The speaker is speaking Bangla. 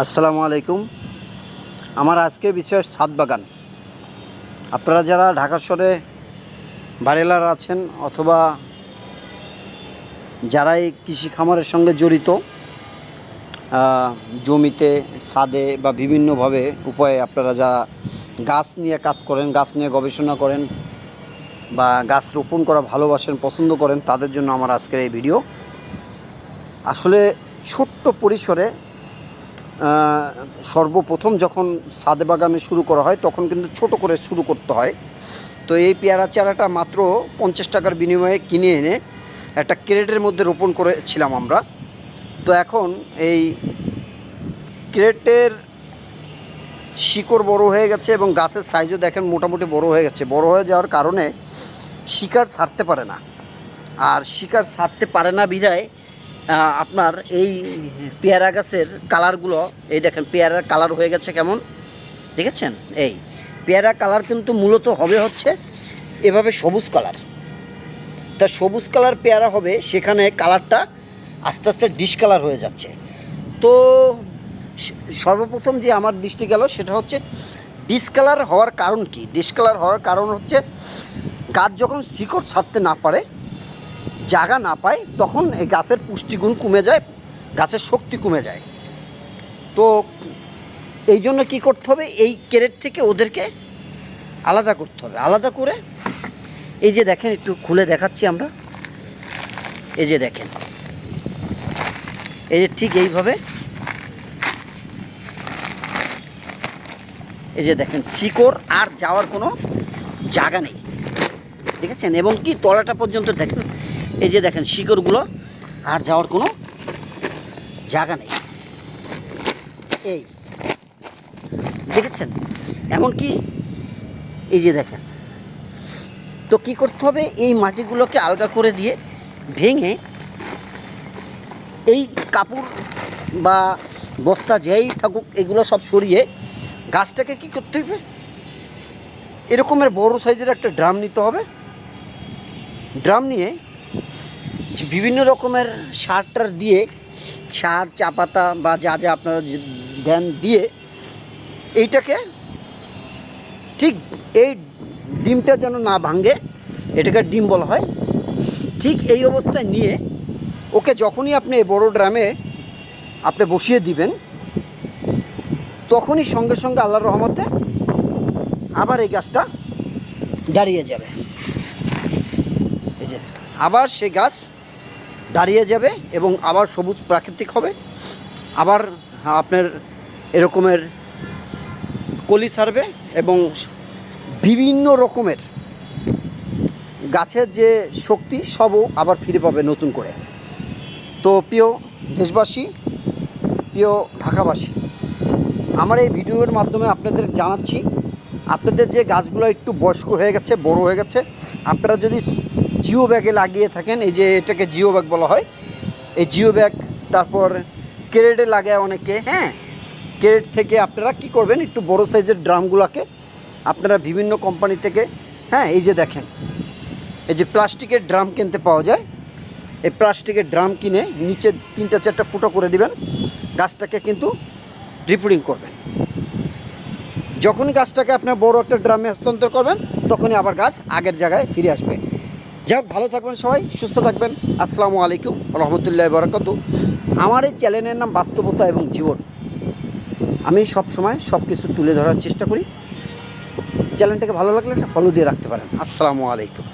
আসসালামু আলাইকুম। আমার আজকের বিষয় ছাদ বাগান। আপনারা যারা ঢাকা শহরে বাড়িলার আছেন অথবা যারাই কৃষি খামারের সঙ্গে জড়িত জমিতে, ছাদে বা বিভিন্নভাবে উপায়ে আপনারা যা গাছ নিয়ে কাজ করেন, গাছ নিয়ে গবেষণা করেন বা গাছ রোপণ করা ভালোবাসেন, পছন্দ করেন, তাদের জন্য আমার আজকের এই ভিডিও। আসলে ছোট্ট পরিসরে সর্বপ্রথম যখন ছাদে বাগানে শুরু করা হয়, তখন কিন্তু ছোট করে শুরু করতে হয়। তো এই পেয়ারা চারাটা মাত্র পঞ্চাশ টাকার বিনিময়ে কিনে এনে একটা ক্রেটের মধ্যে রোপণ করেছিলাম আমরা। তো এখন এই ক্রেটের শিকড় বড় হয়ে গেছে এবং গাছের সাইজও দেখেন মোটামুটি বড় হয়ে গেছে। বড় হয়ে যাওয়ার কারণে শিকার ছাড়তে পারে না। আর শিকার ছাড়তে পারে না বিধায় আপনার এই পেয়ারা গাছের কালারগুলো, এই দেখেন পেয়ারার কালার হয়ে গেছে কেমন? দেখেছেন? এই পেয়ারা কালার কিন্তু মূলত হবে হচ্ছে এভাবে সবুজ কালার। তা সবুজ কালার পেয়ারা হবে, সেখানে কালারটা আস্তে আস্তে ডিসকালার হয়ে যাচ্ছে। তো সর্বপ্রথম যে আমার দৃষ্টি গেল, সেটা হচ্ছে ডিসকালার হওয়ার কারণ কি? ডিসকালার হওয়ার কারণ হচ্ছে গাছ যখন শিকড় ছাড়তে না পারে জায়গা না পায়, তখন এই গাছের পুষ্টিগুণ কমে যায়, গাছের শক্তি কমে যায়। তো এই জন্য কী করতে হবে? এই ক্যারেট থেকে ওদেরকে আলাদা করতে হবে। আলাদা করে এই যে দেখেন, একটু খুলে দেখাচ্ছি আমরা। এই যে দেখেন, এই যে ঠিক এইভাবে। এই যে দেখেন, শিকড় আর যাওয়ার কোনো জায়গা নেই। দেখেছেন? এবং কি তলাটা পর্যন্ত দেখেন? এই যে দেখেন শিকড়গুলো, আর যাওয়ার কোনো জায়গা নেই। এই, দেখেছেন? এমনকি এই যে দেখেন, তো কি করতে হবে? এই মাটিগুলোকে আলগা করে দিয়ে ভেঙে এই কাপড় বা বস্তা যেই থাকুক, এগুলো সব সরিয়ে গাছটাকে কি করতে হবে? এরকমের বড় সাইজের একটা ড্রাম নিতে হবে। ড্রাম নিয়ে বিভিন্ন রকমের সার টার দিয়ে, সার, চা পাতা বা যা যা আপনারা দেন দিয়ে, এইটাকে ঠিক এই ডিমটা যেন না ভাঙে, এটাকে ডিম বলা হয়, ঠিক এই অবস্থায় নিয়ে ওকে যখনই আপনি বড় ড্রামে আপনি বসিয়ে দিবেন, তখনই সঙ্গে সঙ্গে আল্লাহর রহমতে আবার এই গাছটা দাঁড়িয়ে যাবে। এই যে, আবার সেই গাছ দাঁড়িয়ে যাবে এবং আবার সবুজ প্রাকৃতিক হবে। আবার আপনার এরকমের কলি সারবে এবং বিভিন্ন রকমের গাছের যে শক্তি, সবও আবার ফিরে পাবে নতুন করে। তো প্রিয় দেশবাসী, প্রিয় ঢাকাবাসী, আমার এই ভিডিওর মাধ্যমে আপনাদের জানাচ্ছি, আপনাদের যে গাছগুলো একটু বয়স্ক হয়ে গেছে, বড় হয়ে গেছে, আপনারা যদি জিও ব্যাগে লাগিয়ে থাকেন, এই যে এটাকে জিও ব্যাগ বলা হয়। এই জিও ব্যাগ, তারপর ক্রেডে লাগায় অনেকে হ্যাঁ? ক্রেড থেকে আপনারা কি করবেন, একটু বড় সাইজের ড্রামগুলোকে আপনারা বিভিন্ন কোম্পানি থেকে হ্যাঁ এই যে দেখেন, এই যে প্লাস্টিকের ড্রাম কিনতে পাওয়া যায়। এই প্লাস্টিকের ড্রাম কিনে নিচে তিনটা চারটা ফুটো করে দিবেন, গাছটাকে কিন্তু রিপোর্টিং করবেন। যখনই গাছটাকে আপনার বড় একটা ড্রামে হস্তান্তর করবেন, তখনই আবার গাছ আগের জায়গায় ফিরে আসবে। যাই হোক, ভালো থাকবেন সবাই, সুস্থ থাকবেন। আসসালামু আলাইকুম রহমতুল্লাহ বরাকাত আমার এই চ্যানেলের নাম বাস্তবতা এবং জীবন। আমি সব সময় সব কিছু তুলে ধরার চেষ্টা করি। চ্যানেলটাকে ভালো লাগলে একটা ফলো দিয়ে রাখতে পারেন। আসসালামু আলাইকুম।